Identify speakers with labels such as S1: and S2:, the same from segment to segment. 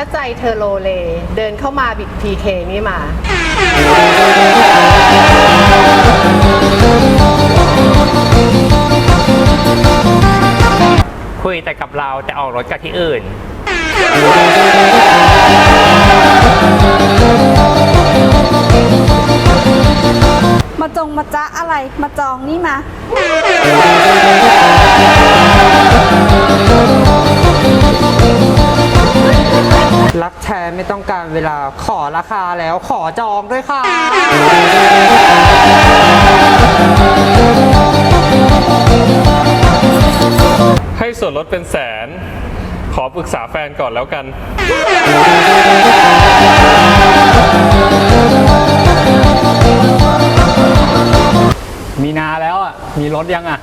S1: ถ้าใจเธอโลเล เดินเข้ามาบิดพีเคนี่มา
S2: คุยแต่กับเราแต่ออกรถกับที่อื่น
S3: มาจงมาจ๊ะอะไรมาจองนี่มา
S4: รักแท้ไม่ต้องการเวลาขอราคาแล้วขอจองด้วยค่ะ
S5: ให้ส่วนลดเป็นแสน ขอปรึกษาแฟนก่อนแล้วกัน
S6: มีนาแล้วอะ มีรถยังอะ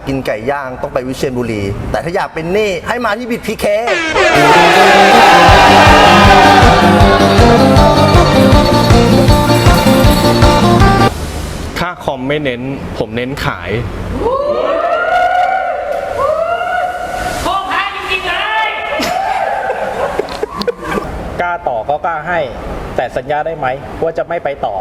S7: กกินไก่ย่างต้องไปวิเชียรบุรี แต่ถ้าอยากเป็นหนี้ให้มาที่บิดพีเค
S5: ค่าคอมไม่เน้น ผมเน้นขาย
S8: กล้าต่อก็กล้าให้ แต่สัญญาได้ไหมว่าจะไม่ไปต่อ